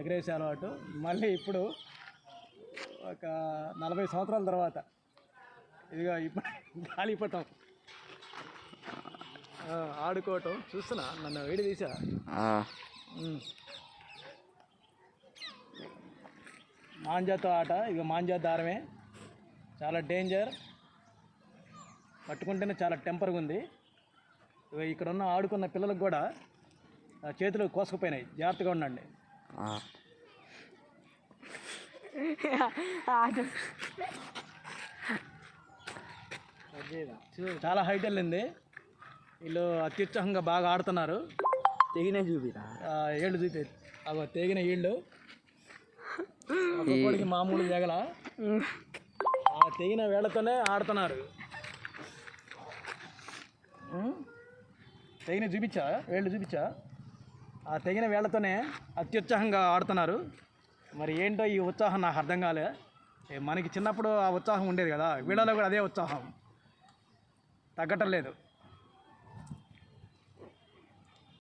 ఎగరేసే అలవాటు మళ్ళీ ఇప్పుడు ఒక నలభై సంవత్సరాల తర్వాత ఇదిగో ఇప్పుడు గాలిపటం. ఆడుకోవటం. చూస్తున్నా? నన్ను వేడి తీసా. మాంజాతో ఆట. ఇక మాంజా దారమే. చాలా డేంజర్. పట్టుకుంటేనే చాలా టెంపర్గా ఉంది. ఇక్కడ ఉన్న ఆడుకున్న పిల్లలకు కూడా చేతులు కోసుకుపోయినాయి. జాగ్రత్తగా ఉండండి. చాలా హైట్ వెళ్ళింది. వీళ్ళు అత్యుత్సాహంగా బాగా ఆడుతున్నారు. తెగిన చూపిరా. ఏళ్ళు చూపి. అగో తెగిన ఒక్కొక్కడికి మామూలు జగల ఆ తెగిన వేళ్ళతోనే ఆడుతున్నారు? తెగిన చూపించా? వేళ్ళు చూపించా? ఆ తెగిన వేళ్ళతోనే అత్యుత్సాహంగా ఆడుతున్నారు. మరి ఏంటో ఈ ఉత్సాహం నాకు అర్థం కాలే. మనకి చిన్నప్పుడు ఆ ఉత్సాహం ఉండేది కదా వీళ్ళలో కూడా అదే ఉత్సాహం. తగ్గటం లేదు.